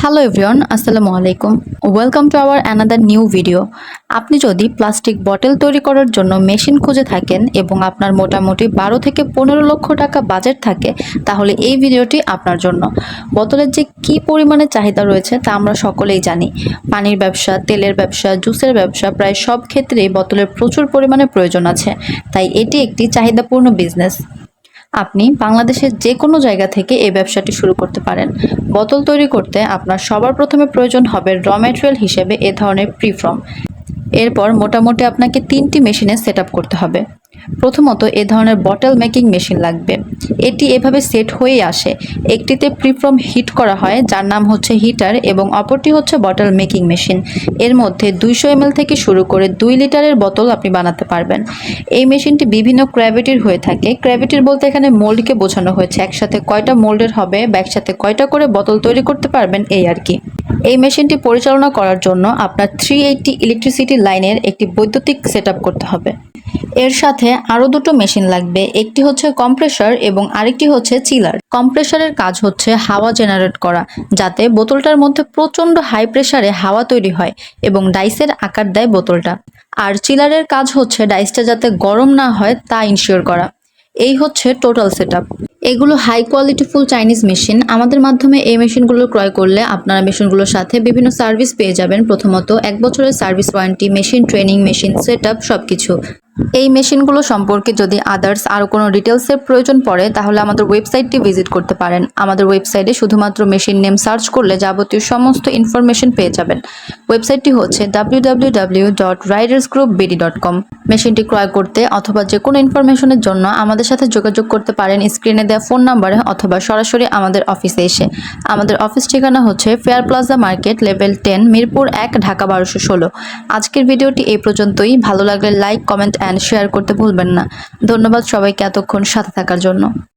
Hello everyone আসসালামু আলাইকুম welcome to our another new video আপনি যদি প্লাস্টিক বটল তৈরি করার জন্য মেশিন খুঁজে থাকেন এবং আপনার মোটামুটি বারো থেকে পনেরো লক্ষ টাকা বাজেট থাকে তাহলে এই ভিডিওটি আপনার জন্য বোতলের যে কী পরিমাণে চাহিদা রয়েছে তা আমরা সকলেই জানি পানির ব্যবসা তেলের ব্যবসা জুসের ব্যবসা প্রায় সব ক্ষেত্রেই বোতলের প্রচুর পরিমাণে প্রয়োজন আছে তাই এটি একটি চাহিদাপূর্ণ বিজনেস আপনি বাংলাদেশের যে কোনো জায়গা থেকে এই ব্যবসাটি শুরু করতে পারেন। বোতল তৈরি করতে আপনার সবার প্রথমে প্রয়োজন হবে র ম্যাটেরিয়াল হিসেবে এ ধরনের প্রিফর্ম। এরপর মোটামুটি আপনাকে তিনটি মেশিনে সেট করতে হবে। প্রথমত এ ধরনের বটল মেকিং মেশিন লাগবে। এটি এভাবে সেট হয়েই আসে। একটিতে প্রিফ্রম হিট করা হয়, যার নাম হচ্ছে হিটার এবং অপরটি হচ্ছে বটল মেকিং মেশিন এর মধ্যে দুইশো এমএল থেকে শুরু করে দুই লিটারের বোতল আপনি বানাতে পারবেন। এই মেশিনটি বিভিন্ন ক্র্যাভিটির হয়ে থাকে। ক্র্যাভিটির বলতে এখানে মোল্ডকে বোঝানো হয়েছে। একসাথে কয়টা মোল্ডের হবে বা একসাথে কয়টা করে বোতল তৈরি করতে পারবেন, এই আর কি। এই মেশিনটি পরিচালনা করার জন্য আপনার থ্রি এইটটি ইলেকট্রিসিটি লাইনের একটি বৈদ্যুতিক সেট করতে হবে। এর সাথে আরও দুটো মেশিন লাগবে, একটি হচ্ছে কম্প্রেসর এবং আরেকটি হচ্ছে চিলার কম্প্রেসরের কাজ হচ্ছে হাওয়া জেনারেট করা, যাতে বোতলটার মধ্যে প্রচণ্ড হাই প্রেসারে হাওয়া তৈরি হয় এবং ডাইসের আকার দেয় বোতলটা। আর চিলারের কাজ হচ্ছে ডাইসটা যাতে গরম না হয় তা ইনশিওর করা। এই হচ্ছে টোটাল সেট এগুলো high quality full Chinese machine আমাদের মাধ্যমে এই মেশিনগুলো ক্রয় করলে আপনারা মেশিনগুলোর সাথে বিভিন্ন সার্ভিস পেয়ে যাবেন। প্রথমত এক বছরের service warranty machine training machine set up সব কিছু এই মেশিনগুলো সম্পর্কে যদি আদার্স আরও কোনো ডিটেলসের প্রয়োজন পড়ে, তাহলে আমাদের ওয়েবসাইটটি ভিজিট করতে পারেন। আমাদের ওয়েবসাইটে শুধুমাত্র মেশিন নেম সার্চ করলে যাবতীয় সমস্ত ইনফরমেশন পেয়ে যাবেন। ওয়েবসাইটটি হচ্ছে W W W dot Riders Group dot com মেশিনটি ক্রয় করতে অথবা যে কোনো ইনফরমেশনের জন্য আমাদের সাথে যোগাযোগ করতে পারেন স্ক্রিনে দেওয়া ফোন নাম্বারে অথবা সরাসরি আমাদের অফিসে এসে। আমাদের অফিস ঠিকানা হচ্ছে Fair Plaza market level ten Mirpur এক, ঢাকা বারোশো ষোলো। আজকের ভিডিওটি এই পর্যন্তই। ভালো লাগলে লাইক কমেন্ট অ্যান্ড শেয়ার করতে ভুলবেন না। ধন্যবাদ সবাইকে এতক্ষণ সাথে থাকার জন্য।